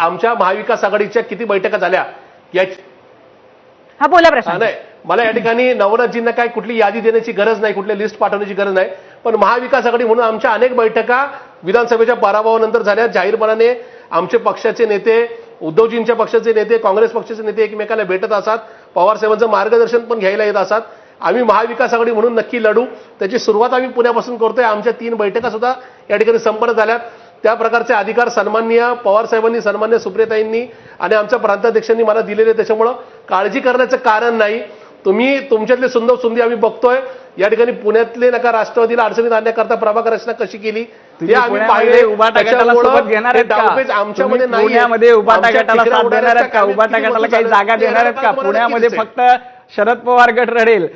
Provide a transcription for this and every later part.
आमच्या महाविकास आघाडीच्या किती बैठका झाल्या? याची हा बोला प्रश्न नाही. मला या ठिकाणी नवनाथजींना काय कुठली यादी देण्याची गरज नाही कुठली लिस्ट पाठवण्याची गरज नाही. पण महाविकास आघाडी म्हणून आमच्या अनेक बैठका विधानसभेच्या पराभवानंतर झाल्या. जाहीरपणाने आमचे पक्षाचे नेते उद्धवजींच्या पक्षाचे नेते काँग्रेस पक्षाचे नेते एकमेकांना भेटत असतात. पवार साहेबांचं मार्गदर्शन पण घ्यायला येत असतात. आम्ही महाविकास आघाडी म्हणून नक्की लढू. त्याची सुरुवात आम्ही पुण्यापासून करतोय. आमच्या तीन बैठका सुद्धा या ठिकाणी संपन्न झाल्यात. त्या प्रकारचे अधिकार सन्माननीय पवार साहेबांनी सन्मान्य सुप्रियताईंनी आणि आमच्या प्रांताध्यक्षांनी मला दिलेले त्याच्यामुळं काळजी करण्याचं कारण नाही. तुम्ही तुमच्यातले सुंदर सुंदी आम्ही बघतोय. या ठिकाणी पुण्यातले नका राष्ट्रवादीला अडचणीत आणण्याकरता प्रभाग रचना कशी केली ते आम्ही पाहिले. डावपेच का? आमच्यामध्ये नाही उभाटा गटाला काही जागा देणार आहेत का? पुण्यामध्ये फक्त शरद पवार गट लढेल.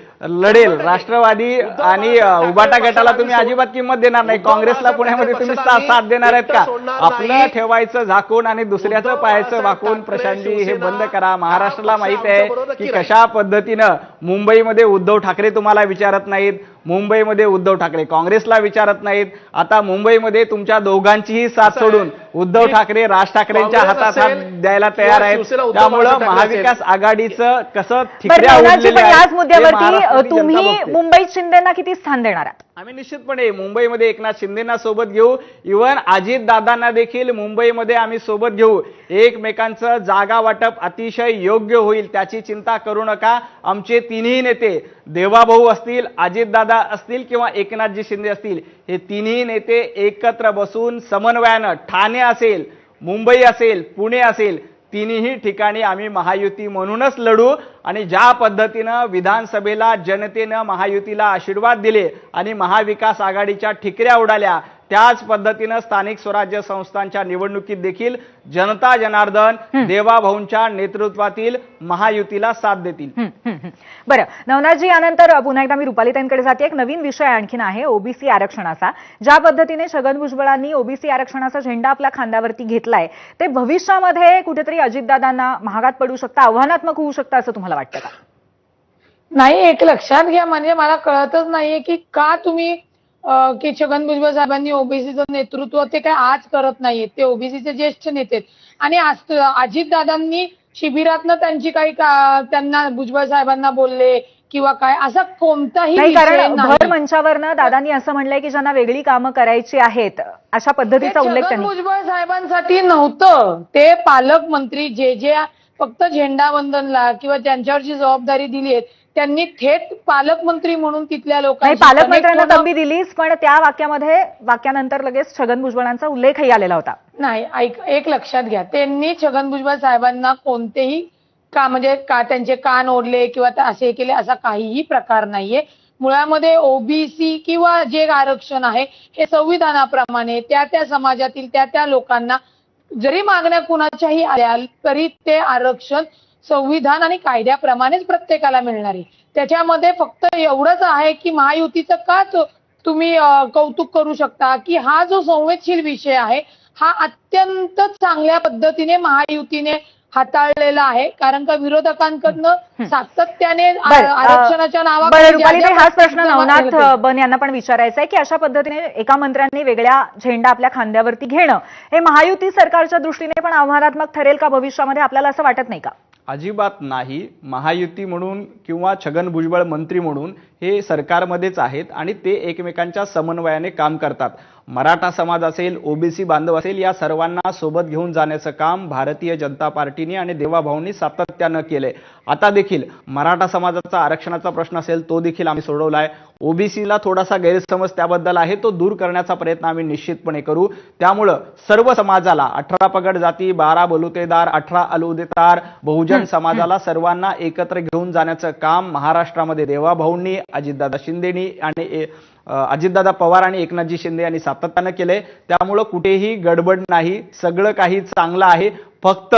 लढेल राष्ट्रवादी आणि अ, उभाटा गटाला तुम्ही अजिबात किंमत देणार नाही. काँग्रेसला पुण्यामध्ये तुम्ही साथ देणार आहेत का? आपलं ठेवायचं झाकून आणि दुसऱ्याचं पाहायचं वाकून प्रशांतजी हे बंद करा. महाराष्ट्राला माहीत आहे की कशा पद्धतीनं मुंबईमध्ये उद्धव ठाकरे तुम्हाला विचारत नाहीत. मुंबईमध्ये उद्धव ठाकरे. काँग्रेसला विचारत नाहीत. आता मुंबईमध्ये तुमच्या दोघांचीही साथ. सोडून उद्धव ठाकरे राज ठाकरेंच्या हातात हात द्यायला तयार आहेत. त्यामुळं महाविकास आघाडीचं कसं याच मुद्द्यावरती तुम्ही. मुंबईत शिंदेना किती स्थान देणार आहात? आम्ही निश्चितपणे मुंबईमध्ये एकनाथ शिंदेना सोबत घेऊ. इव्हन अजित दादांना देखील मुंबईमध्ये आम्ही सोबत घेऊ. एकमेकांचं जागा वाटप अतिशय योग्य होईल त्याची चिंता करू नका. आमचे तिन्ही नेते देवाभाऊ असतील अजितदादा असतील किंवा एकनाथजी शिंदे असतील हे तिन्ही नेते एकत्र बसून समन्वयानं ठाणे असेल मुंबई असेल पुणे असेल तिन्ही ठिकाणी आम्ही महायुती म्हणूनच लढू आणि ज्या पद्धतीनं विधानसभेला जनतेनं महायुतीला आशीर्वाद दिले आणि महाविकास आघाडीच्या ठिकऱ्या उडाल्या त्याच पद्धतीनं स्थानिक स्वराज्य संस्थांच्या निवडणुकीत देखील जनता जनार्दन देवाभाऊंच्या नेतृत्वातील महायुतीला साथ देतील. बरं नवनाथजी यानंतर पुन्हा एकदा मी रुपालीताईंकडे जाते. एक नवीन विषय आणखीन आहे ओबीसी आरक्षणाचा. ज्या पद्धतीने छगन भुजबळांनी ओबीसी आरक्षणाचा झेंडा आपल्या खांद्यावरती घेतलाय ते भविष्यामध्ये कुठेतरी अजितदादांना महागात पडू शकतं आव्हानात्मक होऊ शकतं असं तुम्हाला वाटतं का? नाही एक लक्षात घ्या. म्हणजे मला कळतच नाहीये की का तुम्ही की छगन भुजबळ साहेबांनी ओबीसीचं नेतृत्व ते काय आज करत नाहीये ते ओबीसीचे ज्येष्ठ नेते. आणि अजितदादांनी शिबिरातनं त्यांची काही का- त्यांना भुजबळ साहेबांना बोलले किंवा काय असा कोणताही कारण भर मंचावरनं दादांनी असं म्हणलंय की ज्यांना वेगळी कामं करायची आहेत अशा पद्धतीचा उल्लेख भुजबळ साहेबांसाठी नव्हतं. ते पालकमंत्री जे जे फक्त झेंडावंदनला किंवा ज्यांच्यावरची जबाबदारी दिली आहे त्यांनी थेट पालकमंत्री म्हणून तिथल्या लोकांशी पालकमंत्र्यांना तंबी दिलीच पण त्या वाक्यामध्ये वाक्यानंतर लगेच छगन भुजबळांचा उल्लेखही आलेला होता. नाही ऐक एक लक्षात घ्या. त्यांनी छगन भुजबळ साहेबांना कोणतेही का म्हणजे का त्यांचे कान ओढले किंवा असे केले असा काहीही प्रकार नाहीये. मुळामध्ये ओबीसी किंवा जे आरक्षण आहे हे संविधानाप्रमाणे त्या त्या समाजातील त्या त्या लोकांना जरी मागण्या कुणाच्याही आल्या तरी ते आरक्षण संविधान आणि कायद्याप्रमाणेच प्रत्येकाला मिळणार. आहे त्याच्यामध्ये फक्त एवढंच आहे की महायुतीचं का तुम्ही कौतुक करू शकता की हा जो संवेदशील विषय आहे हा अत्यंत चांगल्या पद्धतीने महायुतीने हाताळलेला आहे. कारण का विरोधकांकडनं सातत्याने आरक्षणाच्या ज्या हाच प्रश्न नवनाथ बन यांना पण विचारायचा आहे की अशा पद्धतीने एका मंत्र्यांनी वेगळ्या झेंडा आपल्या खांद्यावरती घेणं हे महायुती सरकारच्या दृष्टीने पण आव्हानात्मक ठरेल का? भविष्यामध्ये आपल्याला असं वाटत नाही का? अजिबात नाही महायुती म्हणून किंवा छगन भुजबळ मंत्री म्हणून हे सरकारमध्येच आहेत आणि ते एकमेकांच्या समन्वयाने काम करतात. मराठा समाज असेल ओबीसी बांधव असेल या सर्वांना सोबत घेऊन जाण्याचं काम भारतीय जनता पार्टीने आणि देवाभाऊंनी सातत्यानं केलंय. आता देखील मराठा समाजाचा आरक्षणाचा प्रश्न असेल तो देखील आम्ही सोडवला आहे ओबीसीला थोडासा गैरसमज त्याबद्दल आहे तो दूर करण्याचा प्रयत्न आम्ही निश्चितपणे करू. त्यामुळं सर्व समाजाला अठरा पगड जाती बारा बलुतेदार अठरा अलुदेदार बहुजन समाजाला सर्वांना एकत्र घेऊन जाण्याचं काम महाराष्ट्रामध्ये देवाभाऊंनी अजितदादा शिंदेनी आणि अजितदादा पवार आणि एकनाथजी शिंदे यांनी सातत्यानं केलंय. त्यामुळं कुठेही गडबड नाही सगळं काही चांगलं आहे. फक्त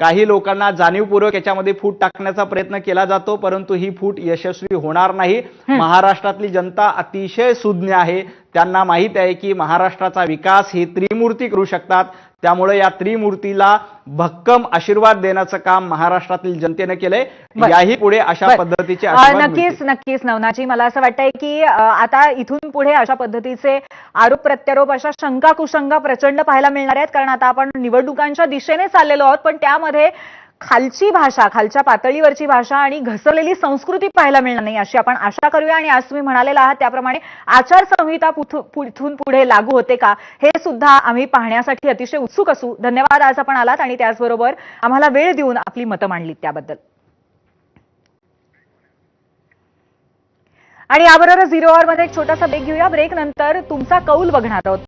काही लोकांना जाणीवपूर्वक याच्यामध्ये फूट टाकण्याचा प्रयत्न केला जातो परंतु ही फूट यशस्वी होणार नाही. महाराष्ट्रातली जनता अतिशय सुज्ञ आहे. त्यांना माहीत आहे की महाराष्ट्राचा विकास हे त्रिमूर्ती करू शकतात. त्यामुळे या त्रिमूर्तीला भक्कम आशीर्वाद देण्याचं काम महाराष्ट्रातील जनतेनं केलंय. याही पुढे अशा. पद्धतीचे नक्कीच. नक्कीच नवनाजी मला असं वाटतंय की आता इथून पुढे अशा पद्धतीचे आरोप प्रत्यारोप अशा शंका कुशंका प्रचंड पाहायला मिळणार आहेत कारण आता आपण निवडणुकांच्या दिशेने चाललेलो आहोत पण त्यामध्ये खालची भाषा खालच्या पातळीवरची भाषा आणि घसरलेली संस्कृती पाहायला मिळणार नाही अशी आपण आशा करूया. आणि आज तुम्ही म्हणालेला आहात त्याप्रमाणे आचारसंहिता पुथून पुढे लागू होते का हे सुद्धा आम्ही पाहण्यासाठी अतिशय उत्सुक असू. धन्यवाद आज आपण आलात आणि त्याचबरोबर आम्हाला वेळ देऊन आपली मतं मांडलीत त्याबद्दल. आणि याबरोबर झिरो मध्ये एक छोटासा ब्रेक घेऊया. ब्रेक नंतर तुमचा कौल बघणार आहोत.